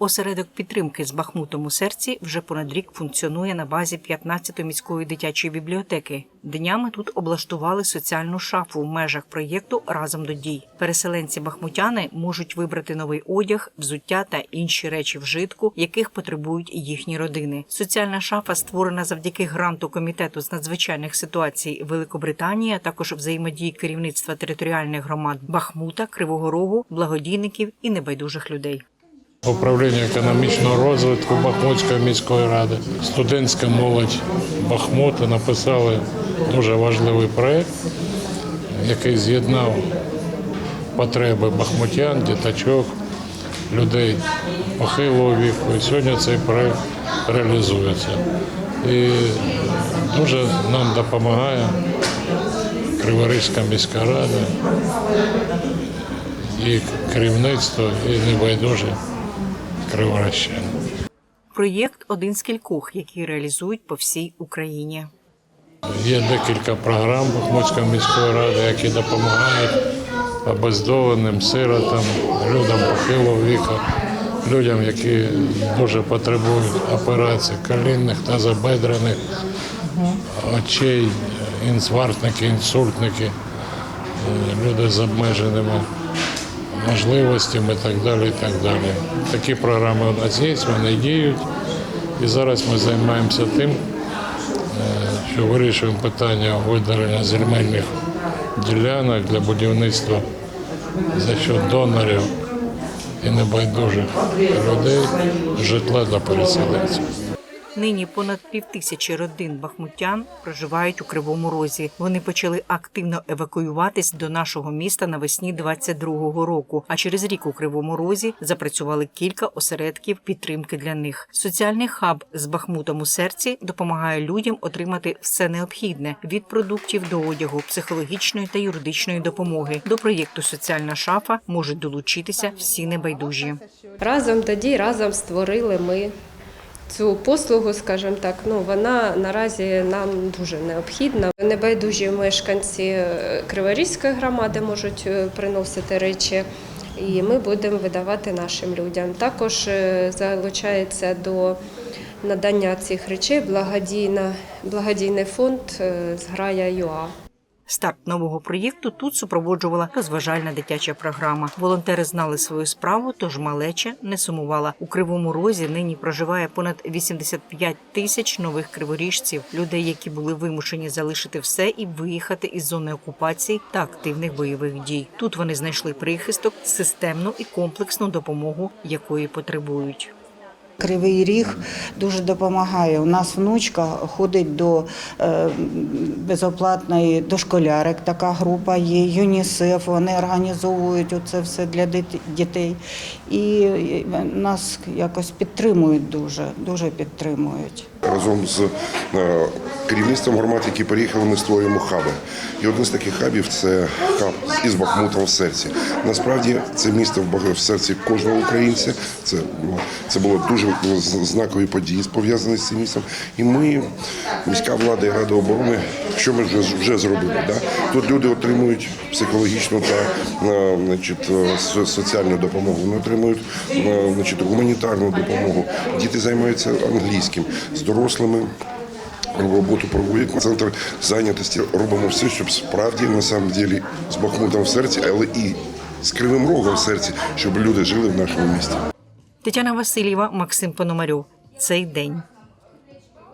Осередок підтримки з Бахмутом у серці вже понад рік функціонує на базі 15-ї міської дитячої бібліотеки. Днями тут облаштували соціальну шафу в межах проєкту Разом до дій. Переселенці бахмутяни можуть вибрати новий одяг, взуття та інші речі вжитку, яких потребують їхні родини. Соціальна шафа створена завдяки гранту комітету з надзвичайних ситуацій Великобританії, а також взаємодії керівництва територіальних громад Бахмута, Кривого Рогу, благодійників і небайдужих людей. Управління економічного розвитку Бахмутської міської ради, студентська молодь Бахмута написали дуже важливий проєкт, який з'єднав потреби бахмутян, діточок, людей похилого віку. І сьогодні цей проєкт реалізується. І дуже нам допомагає Криворізька міська рада і керівництво, і небайдужі криворощани. Проєкт один з кількох, які реалізують по всій Україні. Є декілька програм Бахмутської міської ради, які допомагають обездоленим, сиротам, людям похилого віку, людям, які дуже потребують операцій колінних та забедрених, очей, інсвартники, інсультники, е, люди з обмеженими можливостями і так далі. І так далі. Такі програми у нас є, вони діють. І зараз ми займаємося тим, що вирішуємо питання видалення земельних ділянок для будівництва за счет донорів і небайдужих людей житла для переселенців. Нині понад півтисячі родин бахмутян проживають у Кривому Розі. Вони почали активно евакуюватись до нашого міста навесні 22-го року. А через рік у Кривому Розі запрацювали кілька осередків підтримки для них. Соціальний хаб з Бахмутом у серці допомагає людям отримати все необхідне від продуктів до одягу, психологічної та юридичної допомоги. До проєкту Соціальна шафа можуть долучитися всі небайдужі. Разом тоді разом створили ми цю послугу, скажімо так. Ну вона наразі нам дуже необхідна. Небайдужі мешканці е, Криворізької громади можуть е, приносити речі. І ми будемо видавати нашим людям. Також е, залучається до надання цих речей благодійний фонд Зграя ЮА. Старт нового проєкту тут супроводжувала розважальна дитяча програма. Волонтери знали свою справу, тож малеча не сумувала. У кривому розі нині проживає понад 85 тисяч нових криворіжців, людей, які були вимушені залишити все і виїхати із зони окупації та активних бойових дій. Тут вони знайшли прихисток, системну і комплексну допомогу, якої потребують. Кривий ріг дуже допомагає. У нас внучка ходить до е, безоплатної дошколярик. Така група є. ЮНІСЕФ. Вони організовують це все для дітей. І нас якось підтримують дуже, дуже підтримують. Разом з е, керівництвом громад, які переїхали, ми створюємо хаби. І один з таких хабів це хаб із Бахмутом в серці. Насправді це місто в серці кожного українця. Це, ну, це було дуже знакові події пов'язані з цим містом. І ми, міська влада і рада оборони, що ми вже, вже зробили? Да? Тут люди отримують психологічну та е, значить, е, соціальну допомогу. Вони отримують значить, гуманітарну допомогу. Діти займаються англійським дорослими. Роботу проводять центр зайнятості. Робимо все, щоб справді на самом ділі з Бахмутом в серці, але і з кривим рогом в серці, щоб люди жили в нашому місті. Тетяна Васильєва, Максим Пономарьов. Цей день.